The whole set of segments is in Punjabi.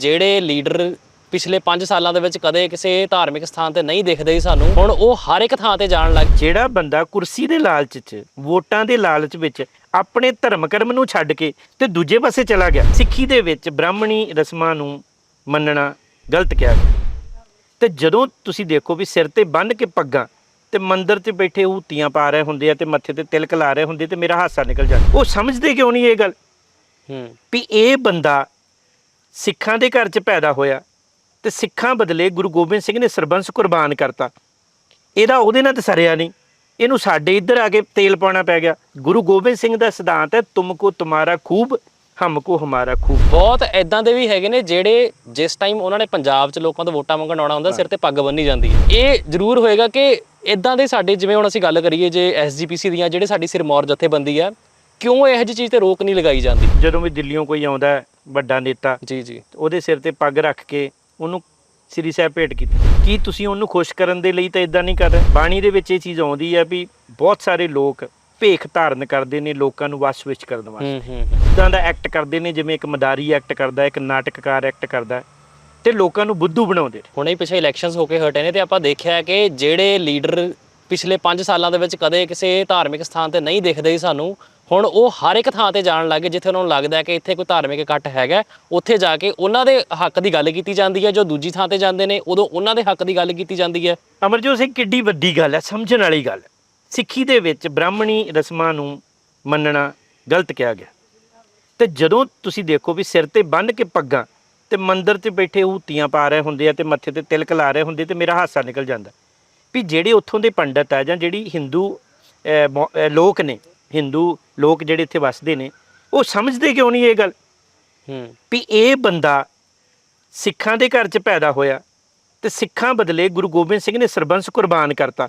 ਜਿਹੜੇ ਲੀਡਰ ਪਿਛਲੇ 5 ਸਾਲਾਂ ਦੇ ਵਿੱਚ ਕਦੇ ਕਿਸੇ ਧਾਰਮਿਕ ਸਥਾਨ ਤੇ ਨਹੀਂ ਦਿਖਦੇ ਸੀ ਸਾਨੂੰ ਹੁਣ ਉਹ ਹਰ ਇੱਕ ਥਾਂ ਤੇ ਜਾਣ ਲੱਗ ਜਿਹੜਾ ਬੰਦਾ ਕੁਰਸੀ ਦੇ ਲਾਲਚ 'ਚ ਵੋਟਾਂ ਦੇ ਲਾਲਚ ਵਿੱਚ ਆਪਣੇ ਧਰਮ ਕਰਮ ਨੂੰ ਛੱਡ ਕੇ ਤੇ ਦੂਜੇ ਪਾਸੇ ਚਲਾ ਗਿਆ ਸਿੱਖੀ ਦੇ ਵਿੱਚ ਬ੍ਰਾਹਮਣੀ ਰਸਮਾਂ ਨੂੰ ਮੰਨਣਾ ਗਲਤ ਕਿਹਾ ਗਿਆ। ਤੇ ਜਦੋਂ ਤੁਸੀਂ ਦੇਖੋ ਵੀ ਸਿਰ ਤੇ ਬੰਨ ਕੇ ਪੱਗਾਂ ਤੇ ਮੰਦਿਰ 'ਚ ਬੈਠੇ ਹੂਤੀਆਂ ਪਾ ਰਹੇ ਹੁੰਦੇ ਆ ਤੇ ਮੱਥੇ ਤੇ ਤਿਲਕ ਲਾ ਰਹੇ ਹੁੰਦੇ ਤੇ ਮੇਰਾ ਹਾਸਾ ਨਿਕਲ ਜਾਂਦਾ। ਉਹ ਸਮਝਦੇ ਕਿਉਂ ਨਹੀਂ ਇਹ ਗੱਲ? ਹੂੰ। ਵੀ ਇਹ ਬੰਦਾ ਸਿੱਖਾਂ ਦੇ ਘਰ 'ਚ ਪੈਦਾ ਹੋਇਆ ਤੇ ਸਿੱਖਾਂ ਬਦਲੇ ਗੁਰੂ ਗੋਬਿੰਦ ਸਿੰਘ ਨੇ ਸਰਬੰਸ ਕੁਰਬਾਨ ਕਰਤਾ। ਇਹਦਾ ਉਹਦੇ ਨਾਲ ਤਾਂ ਸਰਿਆ ਨਹੀਂ। ਇਹਨੂੰ ਸਾਡੇ ਇੱਧਰ ਆ ਕੇ ਤੇਲ ਪਾਉਣਾ ਪੈ ਗਿਆ। ਗੁਰੂ ਗੋਬਿੰਦ ਸਿੰਘ ਦਾ ਸਿਧਾਂਤ ਹੈ ਤੁਮਕੋ ਤੁਮਾਰਾ ਖੂਬ ਹਮਕੋ ਹਮਾਰਾ ਖੂਬ। ਬਹੁਤ ਐਦਾਂ ਦੇ ਵੀ ਹੈਗੇ ਨੇ ਜਿਹੜੇ ਜਿਸ ਟਾਈਮ ਉਹਨਾਂ ਨੇ ਪੰਜਾਬ 'ਚ ਲੋਕਾਂ ਤੋਂ ਵੋਟਾਂ ਮੰਗਣ ਆਉਣਾ ਹੁੰਦਾ ਸਿਰ ਤੇ ਪੱਗ ਬੰਨੀ ਜਾਂਦੀ ਹੈ। ਇਹ ਜ਼ਰੂਰ ਹੋਏਗਾ ਕਿ ਇਦਾਂ ਦੇ ਸਾਡੇ ਜਿਵੇਂ ਹੁਣ ਅਸੀਂ ਗੱਲ ਕਰੀਏ ਜੇ ਐਸਜੀਪੀਸੀ ਦੀਆਂ ਜਿਹੜੇ ਸਾਡੀ ਸਿਰਮੌਰ ਜਥੇਬੰਦੀ ਆ ਕਿਉਂ ਇਹੋ ਜਿਹੀ ਚੀਜ਼ ਤੇ ਰੋਕ ਨਹੀਂ ਲਗਾਈ ਜਾਂਦੀ? ਜਦੋਂ ਵੀ ਦਿੱਲੀੋਂ ਕੋਈ ਆਉਂਦਾ ਹੈ, ਵੱਡਾ ਨੇਤਾ। ਜੀ ਜੀ। ਉਹਦੇ ਸਿਰ ਤੇ ਪੱਗ ਰੱਖ ਕੇ ਉਹਨੂੰ ਸ੍ਰੀ ਸਾਹਿਬ ਭੇਟ ਕੀਤੀ। ਕੀ ਤੁਸੀਂ ਉਹਨੂੰ ਖੁਸ਼ ਕਰਨ ਦੇ ਲਈ ਤਾਂ ਇਦਾਂ ਨਹੀਂ ਕਰ ਰਹੇ? ਬਾਣੀ ਦੇ ਵਿੱਚ ਇਹ ਚੀਜ਼ ਆਉਂਦੀ ਹੈ ਵੀ ਬਹੁਤ ਸਾਰੇ ਲੋਕ ਭੇਖ ਧਾਰਨ ਕਰਦੇ ਨੇ ਲੋਕਾਂ ਨੂੰ ਵਸ ਵਿੱਚ ਕਰਨ ਵਾਸਤੇ। ਹੂੰ ਹੂੰ ਹੂੰ। ਇਦਾਂ ਦਾ ਐਕਟ ਕਰਦੇ ਨੇ ਜਿਵੇਂ ਇੱਕ ਮਦਾਰੀ ਐਕਟ ਕਰਦਾ ਇੱਕ ਨਾਟਕਕਾਰ ਐਕਟ ਕਰਦਾ ਤੇ ਲੋਕਾਂ ਨੂੰ ਬੁੱਧੂ ਬਣਾਉਂਦੇ ਨੇ। ਹੁਣੇ ਹੀ ਪਿੱਛੇ ਇਲੈਕਸ਼ਨਸ ਹੋ ਕੇ ਹਟੇ ਨੇ ਤੇ ਆਪਾਂ ਦੇਖਿਆ ਕਿ ਜਿਹੜੇ ਲੀਡਰ ਪਿਛਲੇ 5 ਸਾਲਾਂ ਦੇ ਵਿੱਚ ਕਦੇ ਕਿਸੇ ਧਾਰਮਿਕ ਸਥਾਨ ਤੇ ਨਹੀਂ ਦਿਖਦੇ ਸੀ ਸਾਨੂੰ ਹੁਣ ਉਹ ਹਰ ਇੱਕ ਥਾਂ ਤੇ ਜਾਣ ਲੱਗੇ ਜਿੱਥੇ ਉਹਨਾਂ ਨੂੰ ਲੱਗਦਾ ਹੈ ਕਿ ਇੱਥੇ ਕੋਈ ਧਾਰਮਿਕ ਇਕੱਠ ਹੈਗਾ ਉੱਥੇ ਜਾ ਕੇ ਉਹਨਾਂ ਦੇ ਹੱਕ ਦੀ ਗੱਲ ਕੀਤੀ ਜਾਂਦੀ ਹੈ, ਜੋ ਦੂਜੀ ਥਾਂ ਤੇ ਜਾਂਦੇ ਨੇ, ਉਦੋਂ ਉਹਨਾਂ ਦੇ ਹੱਕ ਦੀ ਗੱਲ ਕੀਤੀ ਜਾਂਦੀ ਹੈ। ਅਮਰਜੋਤ ਸਿੰਘ, ਕਿੱਡੀ ਵੱਡੀ ਗੱਲ ਹੈ, ਸਮਝਣ ਵਾਲੀ ਗੱਲ ਹੈ। ਸਿੱਖੀ ਦੇ ਵਿੱਚ ਬ੍ਰਾਹਮਣੀ ਰਸਮਾਂ ਨੂੰ ਮੰਨਣਾ ਗਲਤ ਕਿਹਾ ਗਿਆ। ਤੇ ਜਦੋਂ ਤੁਸੀਂ ਦੇਖੋ ਵੀ ਸਿਰ ਤੇ ਬੰਨ ਕੇ ਪੱਗਾਂ ਤੇ ਮੰਦਰ 'ਚ ਬੈਠੇ ਹੂਤੀਆਂ ਪਾ ਰਹੇ ਹੁੰਦੇ ਆ ਤੇ ਮੱਥੇ ਤੇ ਤਿਲਕ ਲਾ ਰਹੇ ਹੁੰਦੇ ਤੇ ਮੇਰਾ ਹਾਸਾ ਨਿਕਲ ਜਾਂਦਾ। ਵੀ ਜਿਹੜੇ ਉੱਥੋਂ ਦੇ ਪੰਡਤ ਆ ਜਾਂ ਜਿਹੜੀ ਹਿੰਦੂ ਮੌ- ਲੋਕ ਨੇ ਹਿੰਦੂ ਲੋਕ ਜਿਹੜੇ ਇੱਥੇ ਵੱਸਦੇ ਨੇ ਉਹ ਸਮਝਦੇ ਕਿਉਂ ਨਹੀਂ ਇਹ ਗੱਲ? ਹੂੰ। ਵੀ ਇਹ ਬੰਦਾ ਸਿੱਖਾਂ ਦੇ ਘਰ 'ਚ ਪੈਦਾ ਹੋਇਆ ਤੇ ਸਿੱਖਾਂ ਬਦਲੇ ਗੁਰੂ ਗੋਬਿੰਦ ਸਿੰਘ ਨੇ ਸਰਬੰਸ ਕੁਰਬਾਨ ਕਰਤਾ।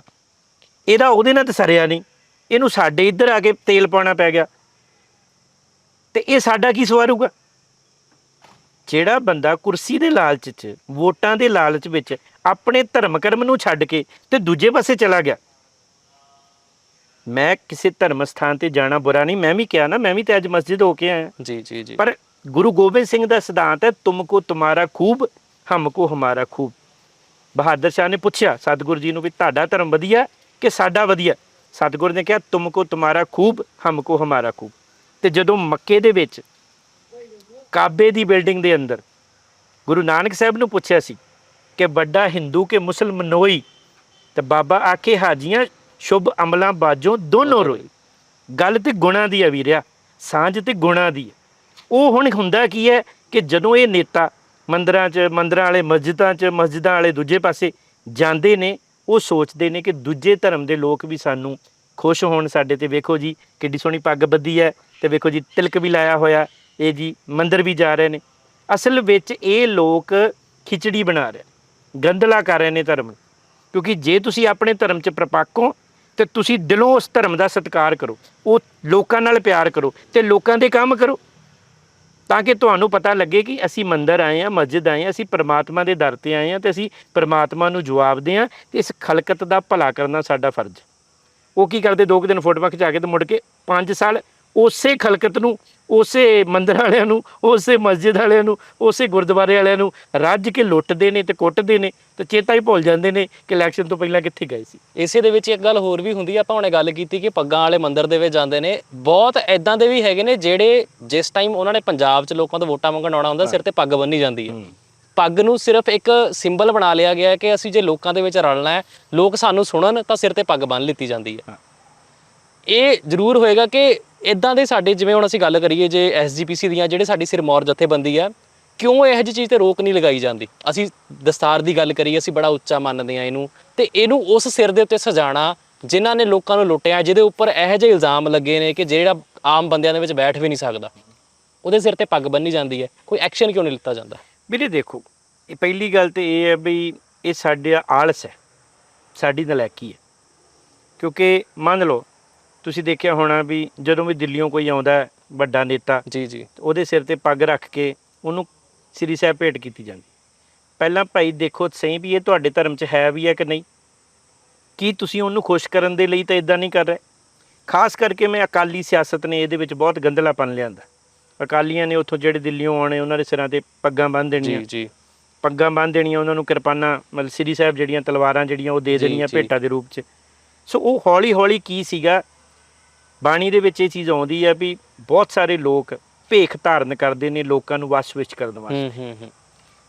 ਇਹਦਾ ਉਹਦੇ ਨਾਲ ਤਾਂ ਸਰਿਆ ਨਹੀਂ। ਇਹਨੂੰ ਸਾਡੇ ਇੱਧਰ ਆ ਕੇ ਤੇਲ ਪਾਉਣਾ ਪੈ ਗਿਆ। ਤੇ ਇਹ ਸਾਡਾ ਕੀ ਸਵਾਰੂਗਾ? ਜਿਹੜਾ ਬੰਦਾ ਕੁਰਸੀ ਦੇ ਲਾਲਚ 'ਚ ਵੋਟਾਂ ਦੇ ਲਾਲਚ ਵਿੱਚ ਆਪਣੇ ਧਰਮ ਕਰਮ ਨੂੰ ਛੱਡ ਕੇ ਤੇ ਦੂਜੇ ਪਾਸੇ ਚਲਾ ਗਿਆ। ਮੈਂ ਕਿਸੇ ਧਰਮ ਸਥਾਨ ਤੇ ਜਾਣਾ ਬੁਰਾ ਨਹੀਂ ਮੈਂ ਵੀ ਕਿਹਾ ਨਾ ਮੈਂ ਵੀ ਤੇ ਅੱਜ ਮਸਜਿਦ ਹੋ ਕੇ ਆਇਆ। ਜੀ ਜੀ ਜੀ। ਪਰ ਗੁਰੂ ਗੋਬਿੰਦ ਸਿੰਘ ਦਾ ਸਿਧਾਂਤ ਹੈ ਤੁਮਕੋ ਤੁਮਾਰਾ ਖੂਬ ਹਮਕੋ ਹਮਾਰਾ ਖੂਬ। ਬਹਾਦਰ ਸ਼ਾਹ ਨੇ ਪੁੱਛਿਆ ਸਤਿਗੁਰੂ ਜੀ ਨੂੰ ਵੀ ਤੁਹਾਡਾ ਧਰਮ ਵਧੀਆ ਕਿ ਸਾਡਾ ਵਧੀਆ? ਸਤਿਗੁਰੂ ਨੇ ਕਿਹਾ ਤੁਮਕੋ ਤੁਮਾਰਾ ਖੂਬ ਹਮਕੋ ਹਮਾਰਾ ਖੂਬ। ਤੇ ਜਦੋਂ ਮੱਕੇ ਦੇ ਵਿੱਚ ਕਾਬੇ ਦੀ ਬਿਲਡਿੰਗ ਦੇ ਅੰਦਰ ਗੁਰੂ ਨਾਨਕ ਸਾਹਿਬ ਨੂੰ ਪੁੱਛਿਆ ਸੀ ਕਿ ਵੱਡਾ ਹਿੰਦੂ ਕੇ ਮੁਸਲਮਾਨੋਈ ਤੇ ਬਾਬਾ ਆਖੇ ਹਾਜੀਆਂ ਸ਼ੁਭ ਅਮਲਾਂ ਬਾਜੋਂ ਦੋਨੋਂ ਰੋਏ ਗੱਲ ਤੇ ਗੁਣਾ ਦੀ ਹੈ ਵੀਰਿਆ, ਸਾਂਝ ਤੇ ਗੁਣਾ ਦੀ। ਹੈ ਉਹ ਹੁਣ ਹੁੰਦਾ ਕੀ ਹੈ ਕਿ ਜਦੋਂ ਇਹ ਨੇਤਾ ਮੰਦਰਾਂ 'ਚ, ਮੰਦਰਾਂ ਵਾਲੇ ਮਸਜਿਦਾਂ 'ਚ, ਮਸਜਿਦਾਂ ਵਾਲੇ ਦੂਜੇ ਪਾਸੇ ਜਾਂਦੇ ਨੇ, ਉਹ ਸੋਚਦੇ ਨੇ ਕਿ ਦੂਜੇ ਧਰਮ ਦੇ ਲੋਕ ਵੀ ਸਾਨੂੰ ਖੁਸ਼ ਹੋਣ ਸਾਡੇ ਤੇ। ਵੇਖੋ ਜੀ, ਕਿੱਡੀ ਸੋਹਣੀ ਪੱਗ ਬੱਧੀ ਹੈ ਤੇ ਵੇਖੋ ਜੀ, ਤਿਲਕ ਵੀ ਲਾਇਆ ਹੋਇਆ, ਇਹ ਜੀ ਮੰਦਰ ਵੀ ਜਾ ਰਹੇ ਨੇ। ਅਸਲ ਵਿੱਚ ਇਹ ਲੋਕ ਖਿਚੜੀ ਬਣਾ ਰਹੇ ਗੰਦਲਾ ਕਰ ਰਹੇ ਨੇ ਧਰਮ ਨੂੰ। ਕਿਉਂਕਿ ਜੇ ਤੁਸੀਂ ਆਪਣੇ ਧਰਮ 'ਚ ਪ੍ਰਪੱਕ ਹੋ ਤੇ ਤੁਸੀਂ ਦਿਲੋਂ ਉਸ ਧਰਮ ਦਾ ਸਤਿਕਾਰ ਕਰੋ, ਉਹ ਲੋਕਾਂ ਨਾਲ ਪਿਆਰ ਕਰੋ ਤੇ ਲੋਕਾਂ ਦੇ ਕੰਮ ਕਰੋ। ਤਾਂ ਕਿ ਤੁਹਾਨੂੰ ਪਤਾ ਲੱਗੇ ਕਿ ਅਸੀਂ ਮੰਦਰ ਆਏ ਆ ਮਸਜਿਦ ਆਏ ਆ ਅਸੀਂ ਪ੍ਰਮਾਤਮਾ ਦੇ ਦਰ ਤੇ ਆਏ ਆ ਤੇ ਅਸੀਂ ਪ੍ਰਮਾਤਮਾ ਨੂੰ ਜਵਾਬ ਦੇ ਆ ਤੇ ਇਸ ਖਲਕਤ ਦਾ ਭਲਾ ਕਰਨਾ ਸਾਡਾ ਫਰਜ਼। ਉਹ ਕੀ ਕਰਦੇ? ਦੋ ਕੁ ਦਿਨ ਫੋਟੋਆਂ ਖਿਚਾ ਕੇ ਤੇ ਮੁੜ ਕੇ 5 ਸਾਲ ਉਸੇ ਖਲਕਤ ਨੂੰ ਉਸੇ ਮੰਦਰ ਵਾਲਿਆਂ ਨੂੰ ਉਸੇ ਮਸਜਿਦ ਵਾਲਿਆਂ ਨੂੰ ਉਸੇ ਗੁਰਦੁਆਰੇ ਵਾਲਿਆਂ ਨੂੰ ਰੱਜ ਕੇ ਲੁੱਟਦੇ ਨੇ ਤੇ ਕੁੱਟਦੇ ਨੇ ਤੇ ਚੇਤਾ ਹੀ ਭੁੱਲ ਜਾਂਦੇ ਨੇ ਕਿ ਇਲੈਕਸ਼ਨ ਤੋਂ ਪਹਿਲਾਂ ਕਿੱਥੇ ਗਏ ਸੀ। ਇਸੇ ਦੇ ਵਿੱਚ ਇੱਕ ਗੱਲ ਹੋਰ ਵੀ ਹੁੰਦੀ ਆ ਆਪਾਂ ਹੁਣੇ ਗੱਲ ਕੀਤੀ ਕਿ ਪੱਗਾਂ ਵਾਲੇ ਮੰਦਿਰ ਦੇ ਵਿੱਚ ਜਾਂਦੇ ਨੇ। ਬਹੁਤ ਐਦਾਂ ਦੇ ਵੀ ਹੈਗੇ ਨੇ ਜਿਹੜੇ ਜਿਸ ਟਾਈਮ ਉਹਨਾਂ ਨੇ ਪੰਜਾਬ 'ਚ ਲੋਕਾਂ ਤੋਂ ਵੋਟਾਂ ਮੰਗਣ ਆਉਣਾ ਹੁੰਦਾ ਸਿਰ ਤੇ ਪੱਗ ਬੰਨੀ ਜਾਂਦੀ ਹੈ। ਪੱਗ ਨੂੰ ਸਿਰਫ ਇੱਕ ਸਿੰਬਲ ਬਣਾ ਲਿਆ ਗਿਆ ਕਿ ਅਸੀਂ ਜੇ ਲੋਕਾਂ ਦੇ ਵਿੱਚ ਰਲਣਾ ਹੈ ਲੋਕ ਸਾਨੂੰ ਸੁਣਨ ਤਾਂ ਸਿਰ ਤੇ ਪੱਗ ਬੰਨ ਲਿੱਤੀ ਜਾਂਦੀ ਹੈ। ਇਹ ਜ਼ਰੂਰ ਹੋਏਗਾ ਕਿ ਇਦਾਂ ਦੇ ਸਾਡੇ, ਜਿਵੇਂ ਹੁਣ ਅਸੀਂ ਗੱਲ ਕਰੀਏ ਜੇ ਐਸਜੀਪੀਸੀ ਦੀਆਂ ਜਿਹੜੇ ਸਾਡੀ ਸਿਰਮੌਰ ਜਥੇਬੰਦੀ ਆ ਕਿਉਂ ਇਹੋ ਜਿਹੀ ਚੀਜ਼ ਤੇ ਰੋਕ ਨਹੀਂ ਲਗਾਈ ਜਾਂਦੀ? ਅਸੀਂ ਦਸਤਾਰ ਦੀ ਗੱਲ ਕਰੀਏ, ਅਸੀਂ ਬੜਾ ਉੱਚਾ ਮੰਨਦੇ ਆ ਇਹਨੂੰ, ਤੇ ਇਹਨੂੰ ਉਸ ਸਿਰ ਦੇ ਉੱਤੇ ਸਜਾਣਾ, ਜਿਨ੍ਹਾਂ ਨੇ ਲੋਕਾਂ ਨੂੰ ਲੁੱਟਿਆ, ਜਿਹਦੇ ਉੱਪਰ ਇਹੋ ਜਿਹੇ ਇਲਜ਼ਾਮ ਲੱਗੇ ਨੇ ਕਿ ਜਿਹੜਾ ਆਮ ਬੰਦਿਆਂ ਦੇ ਵਿੱਚ ਬੈਠ ਵੀ ਨਹੀਂ ਸਕਦਾ, ਉਹਦੇ ਸਿਰ ਤੇ ਪੱਗ ਬੰਨੀ ਜਾਂਦੀ ਹੈ, ਕੋਈ ਐਕਸ਼ਨ ਕਿਉਂ ਨਹੀਂ ਲਿੱਤਾ ਜਾਂਦਾ? ਵੀਰੇ ਦੇਖੋ, ਇਹ ਪਹਿਲੀ ਗੱਲ ਤੇ ਇਹ ਹੈ ਵੀ ਇਹ ਸਾਡੇ ਆਲਸ ਹੈ, ਸਾਡੀ ਨਲਾਇਕੀ ਹੈ, ਕਿਉਂਕਿ ਮੰਨ ਲਓ ਤੁਸੀਂ ਦੇਖਿਆ ਹੋਣਾ ਵੀ ਜਦੋਂ ਵੀ ਦਿੱਲੀੋਂ ਕੋਈ ਆਉਂਦਾ ਹੈ, ਵੱਡਾ ਨੇਤਾ ਜੀ ਜੀ। ਉਹਦੇ ਸਿਰ ਤੇ ਪੱਗ ਰੱਖ ਕੇ ਉਹਨੂੰ ਸ੍ਰੀ ਸਾਹਿਬ ਭੇਟ ਕੀਤੀ ਜਾਂਦੀ। ਪਹਿਲਾਂ ਭਾਈ ਦੇਖੋ ਸਹੀ ਵੀ ਇਹ ਤੁਹਾਡੇ ਧਰਮ 'ਚ ਹੈ ਵੀ ਹੈ ਕਿ ਨਹੀਂ? ਕੀ ਤੁਸੀਂ ਉਹਨੂੰ ਖੁਸ਼ ਕਰਨ ਦੇ ਲਈ ਤਾਂ ਇਦਾਂ ਨਹੀਂ ਕਰ ਰਹੇ? ਖਾਸ ਕਰਕੇ ਮੈਂ ਅਕਾਲੀ ਸਿਆਸਤ ਨੇ ਇਹਦੇ ਵਿੱਚ ਬਹੁਤ ਗੰਦਲਾਪਨ ਲਿਆਂਦਾ। ਅਕਾਲੀਆਂ ਨੇ ਉੱਥੋਂ ਜਿਹੜੇ ਦਿੱਲੀੋਂ ਆਉਣੇ ਉਹਨਾਂ ਦੇ ਸਿਰਾਂ ਤੇ ਪੱਗਾਂ ਬੰਨ੍ਹ ਦੇਣੀਆਂ। ਜੀ। ਜੀ ਪੱਗਾਂ ਬੰਨ੍ਹ ਦੇਣੀਆਂ ਉਹਨਾਂ ਨੂੰ ਕਿਰਪਾਨਾਂ ਮਤਲਬ ਸ੍ਰੀ ਸਾਹਿਬ ਜਿਹੜੀਆਂ ਤਲਵਾਰਾਂ ਜਿਹੜੀਆਂ ਉਹ ਦੇ ਦੇਣੀਆਂ। ਭੇਟਾਂ ਦੇ ਰੂਪ 'ਚ। ਸੋ ਉਹ ਹੌਲੀ ਹੌਲੀ ਕੀ ਸੀਗਾ? ਬਾਣੀ ਦੇ ਵਿੱਚ ਇਹ ਚੀਜ਼ ਆਉਂਦੀ ਹੈ ਵੀ ਬਹੁਤ ਸਾਰੇ ਲੋਕ ਭੇਖ ਧਾਰਨ ਕਰਦੇ ਨੇ ਲੋਕਾਂ ਨੂੰ ਵਸ ਵਿੱਚ ਕਰਨ ਵਾਸਤੇ। ਹੂੰ ਹੂੰ। ਹੂੰ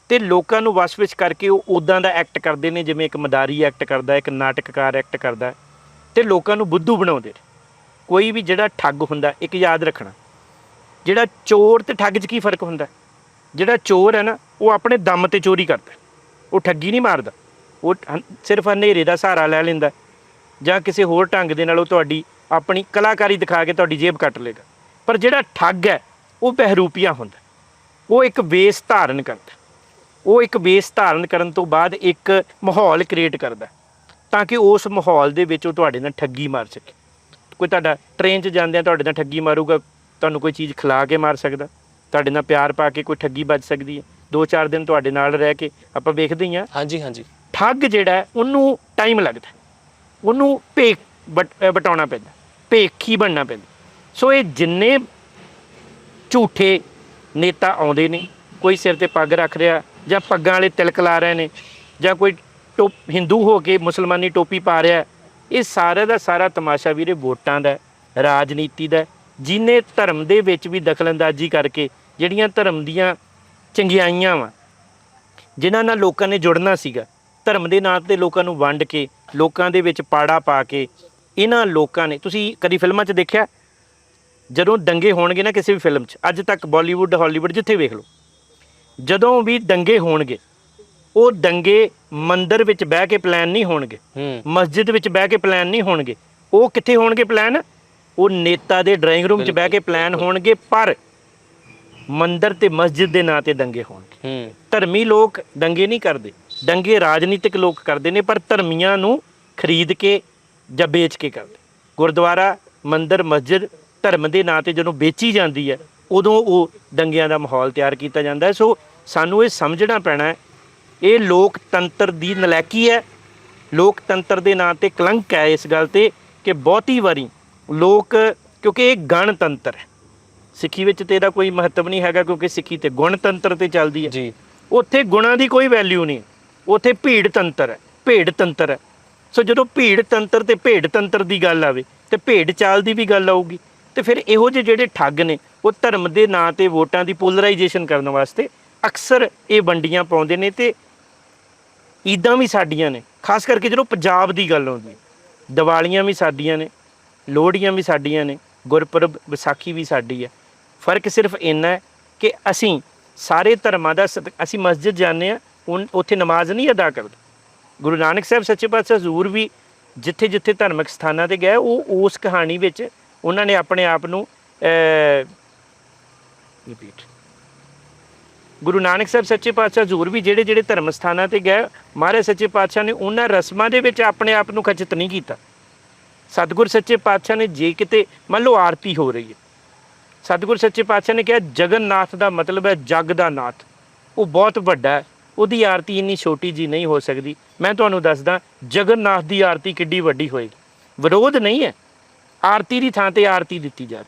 ਤੇ ਲੋਕਾਂ ਨੂੰ ਵਸ ਵਿੱਚ ਕਰਕੇ ਉਹ ਉਦਾਂ ਦਾ ਐਕਟ ਕਰਦੇ ਨੇ ਜਿਵੇਂ ਇੱਕ ਮਦਾਰੀ ਐਕਟ ਕਰਦਾ ਇੱਕ ਨਾਟਕਕਾਰ ਐਕਟ ਕਰਦਾ। ਤੇ ਲੋਕਾਂ ਨੂੰ ਬੁੱਧੂ ਬਣਾਉਂਦੇ ਨੇ। ਕੋਈ ਵੀ ਜਿਹੜਾ ਠੱਗ ਹੁੰਦਾ ਇੱਕ ਯਾਦ ਰੱਖਣਾ। ਜਿਹੜਾ ਚੋਰ ਤੇ ਠੱਗ 'ਚ ਕੀ ਫ਼ਰਕ ਹੁੰਦਾ? ਜਿਹੜਾ ਚੋਰ ਹੈ ਨਾ ਉਹ ਆਪਣੇ ਦਮ ਤੇ ਚੋਰੀ ਕਰਦਾ। ਉਹ ਠੱਗੀ ਨਹੀਂ ਮਾਰਦਾ। ਉਹ ਸਿਰਫ ਹਨੇਰੇ ਦਾ ਸਹਾਰਾ ਲੈ ਲੈਂਦਾ। ਜਾਂ ਕਿਸੇ ਹੋਰ ਢੰਗ ਦੇ ਨਾਲ ਉਹ ਤੁਹਾਡੀ ਆਪਣੀ ਕਲਾਕਾਰੀ ਦਿਖਾ ਕੇ ਤੁਹਾਡੀ ਜੇਬ ਕੱਟ ਲੇਗਾ। ਪਰ ਜਿਹੜਾ ਠੱਗ ਹੈ ਉਹ ਬਹਿਰੂਪੀਆ ਹੁੰਦਾ। ਉਹ ਇੱਕ ਵੇਸ ਧਾਰਨ ਕਰਦਾ। ਉਹ ਇੱਕ ਵੇਸ ਧਾਰਨ ਕਰਨ ਤੋਂ ਬਾਅਦ ਇੱਕ ਮਾਹੌਲ ਕ੍ਰੀਏਟ ਕਰਦਾ। ਤਾਂ ਕਿ ਉਸ ਮਾਹੌਲ ਦੇ ਵਿੱਚ ਉਹ ਤੁਹਾਡੇ ਨਾਲ ਠੱਗੀ ਮਾਰ ਸਕੇ। ਕੋਈ ਤੁਹਾਡਾ ਟ੍ਰੇਨ 'ਚ ਜਾਂਦਿਆਂ ਤੁਹਾਡੇ ਨਾਲ ਠੱਗੀ ਮਾਰੂਗਾ ਤੁਹਾਨੂੰ ਕੋਈ ਚੀਜ਼ ਖਿਲਾ ਕੇ ਮਾਰ ਸਕਦਾ। ਤੁਹਾਡੇ ਨਾਲ ਪਿਆਰ ਪਾ ਕੇ ਕੋਈ ਠੱਗੀ ਵੱਜ ਸਕਦੀ ਹੈ। ਦੋ ਚਾਰ ਦਿਨ ਤੁਹਾਡੇ ਨਾਲ ਰਹਿ ਕੇ ਆਪਾਂ ਵੇਖਦੇ ਹੀ ਹਾਂ। ਹਾਂਜੀ ਹਾਂਜੀ। ਠੱਗ ਜਿਹੜਾ ਉਹਨੂੰ ਟਾਈਮ ਲੱਗਦਾ। ਉਹਨੂੰ ਅਹ ਬਟਾਉਣਾ ਪੈਂਦਾ। ਭੇਖੀ ਬਣਨਾ ਪੈਂਦਾ। ਸੋ ਇਹ ਜਿੰਨੇ ਝੂਠੇ ਨੇਤਾ ਆਉਂਦੇ ਨੇ ਕੋਈ ਸਿਰ ਤੇ ਪੱਗ ਰੱਖ ਰਿਹਾ ਜਾਂ ਪੱਗਾਂ ਵਾਲੇ ਤਿਲਕ ਲਾ ਰਹੇ ਨੇ ਜਾਂ ਕੋਈ ਟੋਪ ਹਿੰਦੂ ਹੋ ਕੇ ਮੁਸਲਮਾਨੀ ਟੋਪੀ ਪਾ ਰਿਹਾ ਇਹ ਸਾਰਾ ਦਾ ਸਾਰਾ ਤਮਾਸ਼ਾ ਵੀਰੇ ਵੋਟਾਂ ਦਾ ਰਾਜਨੀਤੀ ਦਾ ਹੈ, ਜਿਹਨੇ ਧਰਮ ਦੇ ਵਿੱਚ ਵੀ ਦਖਲਅੰਦਾਜ਼ੀ ਕਰਕੇ ਜਿਹੜੀਆਂ ਧਰਮ ਦੀਆਂ ਚੰਗਿਆਈਆਂ ਵਾ ਜਿਨ੍ਹਾਂ ਨਾਲ ਲੋਕਾਂ ਨੇ ਜੁੜਨਾ ਸੀਗਾ ਧਰਮ ਦੇ ਨਾਂ ਤੇ ਲੋਕਾਂ ਨੂੰ ਵੰਡ ਕੇ ਲੋਕਾਂ ਦੇ ਵਿੱਚ ਪਾੜਾ ਪਾ ਕੇ ਇਹਨਾਂ ਲੋਕਾਂ ਨੇ ਤੁਸੀਂ ਕਦੀ ਫਿਲਮਾਂ 'ਚ ਦੇਖਿਆ? ਜਦੋਂ ਦੰਗੇ ਹੋਣਗੇ ਨਾ ਕਿਸੇ ਵੀ ਫਿਲਮ 'ਚ ਅੱਜ ਤੱਕ ਬਾਲੀਵੁੱਡ ਹਾਲੀਵੁੱਡ ਜਿੱਥੇ ਵੇਖ ਲਓ ਜਦੋਂ ਵੀ ਦੰਗੇ ਹੋਣਗੇ ਉਹ ਦੰਗੇ ਮੰਦਿਰ ਵਿੱਚ ਬਹਿ ਕੇ ਪਲਾਨ ਨਹੀਂ ਹੋਣਗੇ ਮਸਜਿਦ ਵਿੱਚ ਬਹਿ ਕੇ ਪਲਾਨ ਨਹੀਂ ਹੋਣਗੇ। ਉਹ ਕਿੱਥੇ ਹੋਣਗੇ ਪਲਾਨ ਉਹ ਨੇਤਾ ਦੇ ਡਰਾਇੰਗ ਰੂਮ 'ਚ ਬਹਿ ਕੇ ਪਲਾਨ ਹੋਣਗੇ ਪਰ ਮੰਦਿਰ ਤੇ ਮਸਜਿਦ ਦੇ ਨਾਂ ਤੇ ਦੰਗੇ ਹੋਣਗੇ। ਧਰਮੀ ਲੋਕ ਦੰਗੇ ਨਹੀਂ ਕਰਦੇ ਦੰਗੇ ਰਾਜਨੀਤਿਕ ਲੋਕ ਕਰਦੇ ਨੇ ਪਰ ਧਰਮੀਆਂ ਨੂੰ ਖਰੀਦ ਕੇ ਜਾਂ ਵੇਚ ਕੇ ਕਰਦੇ। ਗੁਰਦੁਆਰਾ ਮੰਦਿਰ ਮਸਜਿਦ ਧਰਮ ਦੇ ਨਾਂ ਤੇ ਜਦੋਂ ਵੇਚੀ ਜਾਂਦੀ ਹੈ ਉਦੋਂ ਉਹ ਦੰਗਿਆਂ ਦਾ ਮਾਹੌਲ ਤਿਆਰ ਕੀਤਾ ਜਾਂਦਾ ਹੈ। ਸੋ ਸਾਨੂੰ ਇਹ ਸਮਝਣਾ ਪੈਣਾ ਹੈ ਇਹ ਲੋਕਤੰਤਰ ਦੀ ਨਲਾਇਕੀ ਹੈ। ਲੋਕਤੰਤਰ ਦੇ ਨਾਂ ਤੇ ਕਲੰਕ ਹੈ ਇਸ ਗੱਲ ਤੇ ਕਿ ਬਹੁਤੀ ਵਾਰੀ ਲੋਕ ਕਿਉਂਕਿ ਇਹ ਗਣਤੰਤਰ ਹੈ। ਸਿੱਖੀ ਵਿੱਚ ਤੇ ਇਹਦਾ ਕੋਈ ਮਹੱਤਵ ਨਹੀਂ ਹੈਗਾ ਕਿਉਂਕਿ ਸਿੱਖੀ ਤੇ ਗੁਣਤੰਤਰ ਤੇ ਚੱਲਦੀ ਹੈ। ਜੀ। ਉੱਥੇ ਗੁਣਾਂ ਦੀ ਕੋਈ ਵੈਲਿਊ ਨਹੀਂ ਉੱਥੇ ਭੀੜ ਤੰਤਰ ਹੈ ਭੇਡ ਤੰਤਰ ਹੈ। ਸੋ ਜਦੋਂ ਭੀੜ ਤੰਤਰ ਤੇ ਭੇਡ ਤੰਤਰ ਦੀ ਗੱਲ ਆਵੇ, ਤੇ ਭੇਡ ਚਾਲ ਦੀ ਵੀ ਗੱਲ ਆਊਗੀ। ਤੇ ਫਿਰ ਇਹੋ ਜਿਹੇ ਜਿਹੜੇ ਠੱਗ ਨੇ, ਉਹ ਧਰਮ ਦੇ ਨਾਂ ਤੇ ਵੋਟਾਂ ਦੀ ਪੋਲਰਾਈਜੇਸ਼ਨ ਕਰਨ ਵਾਸਤੇ ਅਕਸਰ ਇਹ ਵੰਡੀਆਂ ਪਾਉਂਦੇ ਨੇ ਤੇ ਈਦਾਂ ਵੀ ਸਾਡੀਆਂ ਨੇ। ਖਾਸ ਕਰਕੇ ਜਦੋਂ ਪੰਜਾਬ ਦੀ ਗੱਲ ਆਉਂਦੀ ਹੈ ਦੀਵਾਲੀਆਂ ਵੀ ਸਾਡੀਆਂ ਨੇ, ਲੋਹੜੀਆਂ ਵੀ ਸਾਡੀਆਂ ਨੇ, ਗੁਰਪੁਰਬ, ਵਿਸਾਖੀ ਵੀ ਸਾਡੀ ਹੈ ਫ਼ਰਕ ਸਿਰਫ ਇੰਨਾ ਹੈ ਕਿ ਅਸੀਂ ਸਾਰੇ ਧਰਮਾਂ ਦਾ ਸਤ- ਅਸੀਂ ਮਸਜਿਦ ਜਾਂਦੇ ਆ ਉੱਥੇ ਨਮਾਜ਼ ਨਹੀਂ ਅਦਾ ਕਰਦੇ। ਗੁਰੂ ਨਾਨਕ ਸਾਹਿਬ ਸੱਚੇ ਪਾਤਸ਼ਾਹ ਹਜ਼ੂਰ ਵੀ ਜਿੱਥੇ ਜਿੱਥੇ ਧਾਰਮਿਕ ਸਥਾਨਾਂ ਤੇ ਗਏ, ਉਹ ਉਸ ਕਹਾਣੀ ਵਿੱਚ ਉਹਨਾਂ ਨੇ ਆਪਣੇ ਆਪ ਨੂੰ ਰਿਪੀਟ ਗੁਰੂ ਨਾਨਕ ਸਾਹਿਬ ਸੱਚੇ ਪਾਤਸ਼ਾਹ ਹਜ਼ੂਰ ਵੀ ਜਿਹੜੇ ਜਿਹੜੇ ਧਰਮ ਸਥਾਨਾਂ ਤੇ ਗਏ, ਮਹਾਰਾਜ ਸੱਚੇ ਪਾਤਸ਼ਾਹ ਨੇ ਉਹਨਾਂ ਰਸਮਾਂ ਦੇ ਵਿੱਚ ਆਪਣੇ ਆਪ ਨੂੰ ਖਚਿਤ ਨਹੀਂ ਕੀਤਾ। ਸਤਿਗੁਰ ਸੱਚੇ ਪਾਤਸ਼ਾਹ ਨੇ ਜੇ ਕਿਤੇ, ਮੰਨ ਲਓ ਆਰਤੀ ਹੋ ਰਹੀ ਹੈ। ਸਤਿਗੁਰ ਸੱਚੇ ਪਾਤਸ਼ਾਹ ਨੇ ਕਿਹਾ, ਜਗਨਨਾਥ ਦਾ ਮਤਲਬ ਹੈ ਜਗ ਦਾ ਨਾਥ। ਉਹ ਬਹੁਤ ਵੱਡਾ ਹੈ। ਉਹਦੀ ਆਰਤੀ ਇੰਨੀ ਛੋਟੀ ਜੀ ਨਹੀਂ ਹੋ ਸਕਦੀ। ਮੈਂ ਤੁਹਾਨੂੰ ਦੱਸਦਾ ਜਗਨਨਾਥ ਦੀ ਆਰਤੀ ਕਿੱਡੀ ਵੱਡੀ ਹੋਏਗੀ। ਵਿਰੋਧ ਨਹੀਂ ਹੈ। ਆਰਤੀ ਦੀ ਥਾਂ ਤੇ ਆਰਤੀ ਦਿੱਤੀ ਜਾ ਰਹੀ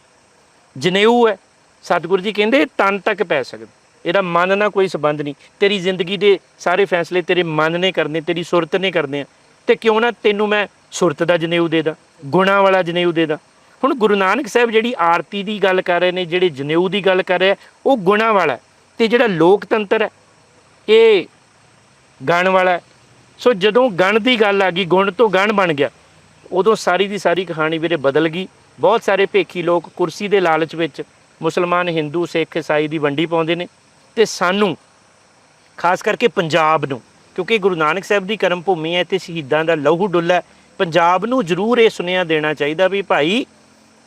ਜਨੇਊ ਹੈ। ਸਤਿਗੁਰੂ ਜੀ ਕਹਿੰਦੇ ਤਨ ਤੱਕ ਪੈ ਸਕਦਾ। ਇਹਦਾ ਮਨ ਨਾਲ ਕੋਈ ਸਬੰਧ ਨਹੀਂ। ਤੇਰੀ ਜ਼ਿੰਦਗੀ ਦੇ ਸਾਰੇ ਫੈਸਲੇ ਤੇਰੇ ਮਨ ਨੇ ਕਰਨੇ ਤੇਰੀ ਸੁਰਤ ਨੇ ਕਰਨੇ ਆ। ਤੇ ਕਿਉਂ ਨਾ ਤੈਨੂੰ ਮੈਂ ਸੁਰਤ ਦਾ ਜਨੇਊ ਦੇ ਦਾਂ ਗੁਣਾ ਵਾਲਾ ਜਨੇਊ ਦੇ ਦਾਂ? ਹੁਣ ਗੁਰੂ ਨਾਨਕ ਸਾਹਿਬ ਜਿਹੜੀ ਆਰਤੀ ਦੀ ਗੱਲ ਕਰ ਰਹੇ ਨੇ ਜਿਹੜੇ ਜਨੇਊ ਦੀ ਗੱਲ ਕਰ ਰਹੇ ਆ, ਉਹ ਗੁਣਾ ਵਾਲਾ ਹੈ। ਤੇ ਜਿਹੜਾ ਲੋਕਤੰਤਰ ਹੈ ਇਹ ਗਣ ਵਾਲਾ। ਸੋ ਜਦੋਂ ਗਣ ਦੀ ਗੱਲ ਆ ਗਈ, ਗੁਣ ਤੋਂ ਗਣ ਬਣ ਗਿਆ, ਉਦੋਂ ਸਾਰੀ ਦੀ ਸਾਰੀ ਕਹਾਣੀ ਵੀਰੇ ਬਦਲ ਗਈ। ਬਹੁਤ ਸਾਰੇ ਭੇਖੀ ਲੋਕ ਕੁਰਸੀ ਦੇ ਲਾਲਚ ਵਿੱਚ ਮੁਸਲਮਾਨ, ਹਿੰਦੂ, ਸਿੱਖ, ਈਸਾਈ ਦੀ ਵੰਡੀ ਪਾਉਂਦੇ ਨੇ ਤੇ ਸਾਨੂੰ, ਖਾਸ ਕਰਕੇ ਪੰਜਾਬ ਨੂੰ, ਕਿਉਂਕਿ ਗੁਰੂ ਨਾਨਕ ਸਾਹਿਬ ਦੀ ਕਰਮ ਭੂਮੀ ਹੈ ਤੇ ਸ਼ਹੀਦਾਂ ਦਾ ਲਹੂ ਡੁੱਲਾ ਪੰਜਾਬ ਨੂੰ ਜ਼ਰੂਰ ਇਹ ਸੁਨੇਹਾ ਦੇਣਾ ਚਾਹੀਦਾ ਵੀ ਭਾਈ,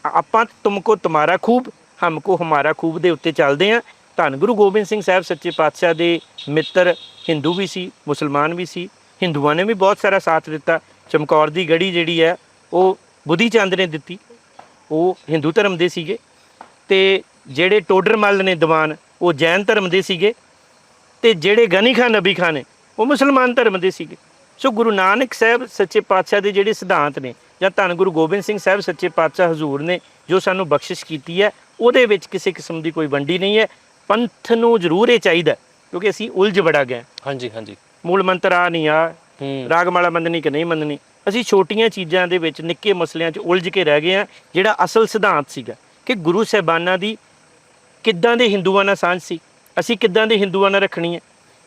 ਆਪਾਂ ਤੁਮਕੋ ਤੁਮਾਰਾ ਖੂਬ, ਹਮਕੋ ਹਮਾਰਾ ਖੂਬ ਦੇ ਉੱਤੇ ਚੱਲਦੇ ਆਂ ਧੰਨ ਗੁਰੂ ਗੋਬਿੰਦ ਸਿੰਘ ਸਾਹਿਬ ਸੱਚੇ ਪਾਤਸ਼ਾਹ ਦੇ ਮਿੱਤਰ, ਹਿੰਦੂ ਵੀ ਸੀ, ਮੁਸਲਮਾਨ ਵੀ ਸੀ, ਹਿੰਦੂਆਂ ਨੇ ਵੀ ਬਹੁਤ ਸਾਰਾ ਸਾਥ ਦਿੱਤਾ। ਚਮਕੌਰ ਦੀ ਗੜੀ ਜਿਹੜੀ ਹੈ, ਉਹ ਬੁੱਧੀ ਚੰਦ ਨੇ ਦਿੱਤੀ। ਉਹ ਹਿੰਦੂ ਧਰਮ ਦੇ ਸੀਗੇ ਤੇ ਜਿਹੜੇ ਟੋਡਰਮੱਲ ਨੇ ਦੀਵਾਨ, ਉਹ ਜੈਨ ਧਰਮ ਦੇ ਸੀਗੇ ਤੇ ਜਿਹੜੇ ਗਨੀ ਖਾਨ, ਨਬੀ ਖਾਨ ਨੇ, ਉਹ ਮੁਸਲਮਾਨ ਧਰਮ ਦੇ ਸੀਗੇ। ਸੋ ਗੁਰੂ ਨਾਨਕ ਸਾਹਿਬ ਸੱਚੇ ਪਾਤਸ਼ਾਹ ਦੇ ਜਿਹੜੇ ਸਿਧਾਂਤ ਨੇ ਜਾਂ ਧੰਨ ਗੁਰੂ ਗੋਬਿੰਦ ਸਿੰਘ ਸਾਹਿਬ ਸੱਚੇ ਪਾਤਸ਼ਾਹ ਹਜ਼ੂਰ ਨੇ ਜੋ ਸਾਨੂੰ ਬਖਸ਼ਿਸ਼ ਕੀਤੀ ਹੈ, ਉਹਦੇ ਵਿੱਚ ਕਿਸੇ ਕਿਸਮ ਦੀ ਕੋਈ ਵੰਡੀ ਨਹੀਂ ਹੈ। ਪੰਥ ਨੂੰ ਜ਼ਰੂਰ ਇਹ ਚਾਹੀਦਾ ਕਿਉਂਕਿ ਅਸੀਂ ਉਲਝ ਬੜਾ ਗਏ। ਹਾਂਜੀ ਹਾਂਜੀ। ਮੂਲ ਮੰਤਰ ਆ ਨਹੀਂ ਆ ਰਾਗਮਾਲਾ ਮੰਨਣੀ ਕਿ ਨਹੀਂ ਮੰਨਣੀ? ਅਸੀਂ ਛੋਟੀਆਂ ਚੀਜ਼ਾਂ ਦੇ ਵਿੱਚ ਨਿੱਕੇ ਮਸਲਿਆਂ 'ਚ ਉਲਝ ਕੇ ਰਹਿ ਗਏ ਆ ਜਿਹੜਾ ਅਸਲ ਸਿਧਾਂਤ ਸੀਗਾ ਕਿ ਗੁਰੂ ਸਾਹਿਬਾਨਾਂ ਦੀ ਕਿੱਦਾਂ ਦੇ ਹਿੰਦੂਆਂ ਨਾਲ ਸਾਂਝ ਸੀ? ਅਸੀਂ ਕਿੱਦਾਂ ਦੇ ਹਿੰਦੂਆਂ ਨਾਲ ਰੱਖਣੀ ਹੈ?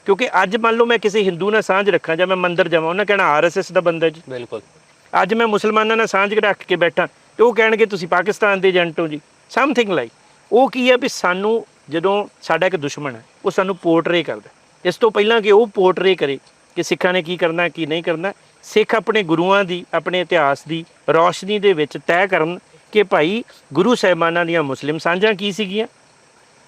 ਕਿਉਂਕਿ ਅੱਜ ਮੰਨ ਲਓ ਮੈਂ ਕਿਸੇ ਹਿੰਦੂ ਨਾਲ ਸਾਂਝ ਰੱਖਾਂ ਜਾਂ ਮੈਂ ਮੰਦਿਰ ਜਾਵਾਂ ਉਹਨਾਂ ਕਹਿਣਾ ਆਰਐਸਐਸ ਦਾ ਬੰਦਾ ਜੀ। ਬਿਲਕੁਲ। ਅੱਜ ਮੈਂ ਮੁਸਲਮਾਨਾਂ ਨਾਲ ਸਾਂਝ ਰੱਖ ਕੇ ਬੈਠਾ ਤੇ ਉਹ ਕਹਿਣਗੇ ਤੁਸੀਂ ਪਾਕਿਸਤਾਨ ਦੇ ਏਜੰਟ ਹੋ ਜੀ। ਸਮਥਿੰਗ ਲਾਈਕ ਉਹ ਕੀ ਹੈ ਵੀ ਸਾਨੂੰ ਜਦੋਂ ਸਾਡਾ ਇੱਕ ਦੁਸ਼ਮਣ ਹੈ, ਉਹ ਸਾਨੂੰ ਪੋਰਟਰੇ ਕਰਦਾ ਇਸ ਤੋਂ ਪਹਿਲਾਂ ਕਿ ਉਹ ਪੋਰਟਰੇ ਕਰੇ ਕਿ ਸਿੱਖਾਂ ਨੇ ਕੀ ਕਰਨਾ, ਕੀ ਨਹੀਂ ਕਰਨਾ, ਸਿੱਖ ਆਪਣੇ ਗੁਰੂਆਂ ਦੀ, ਆਪਣੇ ਇਤਿਹਾਸ ਦੀ ਰੌਸ਼ਨੀ ਦੇ ਵਿੱਚ ਤੈਅ ਕਰਨ ਕਿ ਭਾਈ ਗੁਰੂ ਸਾਹਿਬਾਨਾਂ ਦੀਆਂ ਮੁਸਲਿਮ ਸਾਂਝਾਂ ਕੀ ਸੀਗੀਆਂ?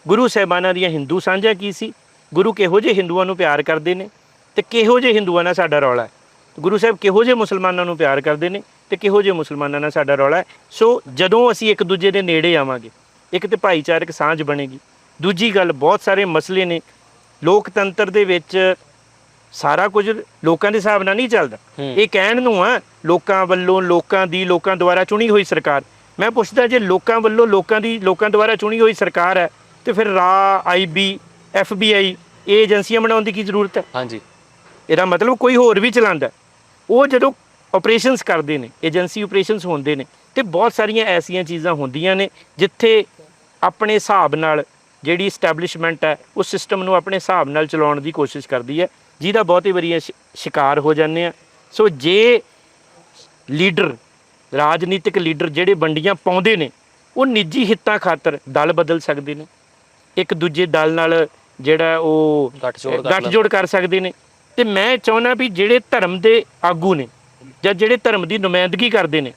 ਗੁਰੂ ਸਾਹਿਬਾਨਾਂ ਦੀਆਂ ਹਿੰਦੂ ਸਾਂਝਾਂ ਕੀ ਸੀ? ਗੁਰੂ ਕਿਹੋ ਜਿਹੇ ਹਿੰਦੂਆਂ ਨੂੰ ਪਿਆਰ ਕਰਦੇ ਨੇ ਤੇ ਕਿਹੋ ਜਿਹੇ ਹਿੰਦੂਆਂ ਨਾਲ ਸਾਡਾ ਰੌਲਾ ਹੈ? ਗੁਰੂ ਸਾਹਿਬ ਕਿਹੋ ਜਿਹੇ ਮੁਸਲਮਾਨਾਂ ਨੂੰ ਪਿਆਰ ਕਰਦੇ ਨੇ ਤੇ ਕਿਹੋ ਜਿਹੇ ਮੁਸਲਮਾਨਾਂ ਨਾਲ ਸਾਡਾ ਰੌਲਾ ਹੈ? ਸੋ ਜਦੋਂ ਅਸੀਂ ਇੱਕ ਦੂਜੇ ਦੇ ਨੇੜੇ ਆਵਾਂਗੇ, ਇੱਕ ਤੇ ਭਾਈਚਾਰਕ ਸਾਂਝ ਬਣੇਗੀ ਦੂਜੀ ਗੱਲ ਬਹੁਤ ਸਾਰੇ ਮਸਲੇ ਨੇ। ਲੋਕਤੰਤਰ ਦੇ ਵਿੱਚ ਸਾਰਾ ਕੁਝ ਲੋਕਾਂ ਦੇ ਹਿਸਾਬ ਨਾਲ ਨਹੀਂ ਚੱਲਦਾ। ਇਹ ਕਹਿਣ ਨੂੰ ਆ ਲੋਕਾਂ ਵੱਲੋਂ ਲੋਕਾਂ ਦੀ ਲੋਕਾਂ ਦੁਆਰਾ ਚੁਣੀ ਹੋਈ ਸਰਕਾਰ। ਮੈਂ ਪੁੱਛਦਾ ਜੇ ਲੋਕਾਂ ਵੱਲੋਂ ਲੋਕਾਂ ਦੀ ਲੋਕਾਂ ਦੁਆਰਾ ਚੁਣੀ ਹੋਈ ਸਰਕਾਰ ਹੈ ਤੇ ਫਿਰ ਰਾ ਆਈਬੀ ਐਫਬੀਆਈ ਇਹ ਏਜੰਸੀਆਂ ਬਣਾਉਣ ਦੀ ਕੀ ਜ਼ਰੂਰਤ ਹੈ? ਹਾਂਜੀ। ਇਹਦਾ ਮਤਲਬ ਕੋਈ ਹੋਰ ਵੀ ਚਲਾਉਂਦਾ। ਉਹ ਜਦੋਂ ਆਪਰੇਸ਼ਨਸ ਕਰਦੇ ਨੇ ਏਜੰਸੀ ਆਪਰੇਸ਼ਨਸ ਹੁੰਦੇ ਨੇ ਤੇ ਬਹੁਤ ਸਾਰੀਆਂ ਐਸੀਆਂ ਚੀਜ਼ਾਂ ਹੁੰਦੀਆਂ ਨੇ ਜਿੱਥੇ ਆਪਣੇ ਹਿਸਾਬ ਨਾਲ ਜਿਹੜੀ ਸਟੈਬਲਿਸ਼ਮੈਂਟ ਹੈ ਉਸ ਸਿਸਟਮ ਨੂੰ ਆਪਣੇ ਹਿਸਾਬ ਨਾਲ ਚਲਾਉਣ ਦੀ ਕੋਸ਼ਿਸ਼ ਕਰਦੀ ਹੈ। ਜਿਹਦਾ ਬਹੁਤੀ ਵਾਰੀ ਅਸੀਂ ਸ਼ਿਕਾਰ ਹੋ ਜਾਂਦੇ ਆ ਸੋ ਜੇ ਲੀਡਰ ਰਾਜਨੀਤਿਕ ਲੀਡਰ ਜਿਹੜੇ ਵੰਡੀਆਂ ਪਾਉਂਦੇ ਨੇ ਉਹ ਨਿੱਜੀ ਹਿੱਤਾਂ ਖਾਤਰ ਦਲ ਬਦਲ ਸਕਦੇ ਨੇ। ਇੱਕ ਦੂਜੇ ਦਲ ਨਾਲ ਜਿਹੜਾ ਉਹ। ਗੱਠਜੋੜ ਕਰ ਸਕਦੇ ਨੇ। ਤੇ ਮੈਂ ਚਾਹੁੰਦਾ ਵੀ ਜਿਹੜੇ ਧਰਮ ਦੇ ਆਗੂ ਨੇ ਜਾਂ ਜਿਹੜੇ ਧਰਮ ਦੀ ਨੁਮਾਇੰਦਗੀ ਕਰਦੇ ਨੇ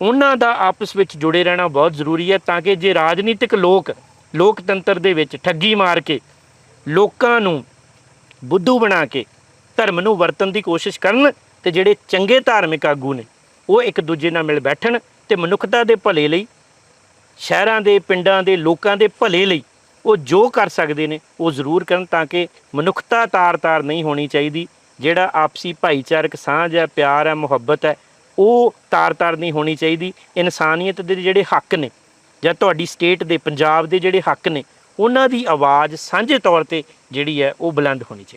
ਉਹਨਾਂ ਦਾ ਆਪਸ ਵਿੱਚ ਜੁੜੇ ਰਹਿਣਾ ਬਹੁਤ ਜ਼ਰੂਰੀ ਹੈ ਤਾਂ ਕਿ ਜੇ ਰਾਜਨੀਤਿਕ ਲੋਕ ਲੋਕਤੰਤਰ ਦੇ ਵਿੱਚ ਠੱਗੀ ਮਾਰ ਕੇ, ਲੋਕਾਂ ਨੂੰ ਬੁੱਧੂ ਬਣਾ ਕੇ, ਧਰਮ ਨੂੰ ਵਰਤਣ ਦੀ ਕੋਸ਼ਿਸ਼ ਕਰਨ ਤੇ ਜਿਹੜੇ ਚੰਗੇ ਧਾਰਮਿਕ ਆਗੂ ਨੇ, ਉਹ ਇੱਕ ਦੂਜੇ ਨਾਲ ਮਿਲ ਬੈਠਣ ਤੇ ਮਨੁੱਖਤਾ ਦੇ ਭਲੇ ਲਈ, ਸ਼ਹਿਰਾਂ ਦੇ, ਪਿੰਡਾਂ ਦੇ, ਲੋਕਾਂ ਦੇ ਭਲੇ ਲਈ ਉਹ ਜੋ ਕਰ ਸਕਦੇ ਨੇ, ਉਹ ਜ਼ਰੂਰ ਕਰਨ ਤਾਂ ਕਿ ਮਨੁੱਖਤਾ ਤਾਰ-ਤਾਰ ਨਹੀਂ ਹੋਣੀ ਚਾਹੀਦੀ, ਜਿਹੜਾ ਆਪਸੀ ਭਾਈਚਾਰਕ ਸਾਂਝ ਹੈ, ਪਿਆਰ ਹੈ, ਮੁਹੱਬਤ ਹੈ, ਉਹ ਤਾਰ-ਤਾਰ ਨਹੀਂ ਹੋਣੀ ਚਾਹੀਦੀ, ਇਨਸਾਨੀਅਤ ਦੇ ਜਿਹੜੇ ਹੱਕ ਨੇ ਜਾਂ ਤੁਹਾਡੀ ਸਟੇਟ ਦੇ ਪੰਜਾਬ ਦੇ ਜਿਹੜੇ ਹੱਕ ਨੇ, ਉਹਨਾਂ ਦੀ ਆਵਾਜ਼ ਸਾਂਝੇ ਤੌਰ ਤੇ ਜਿਹੜੀ ਹੈ ਉਹ ਬੁਲੰਦ ਹੋਣੀ ਚਾਹੀਦੀ।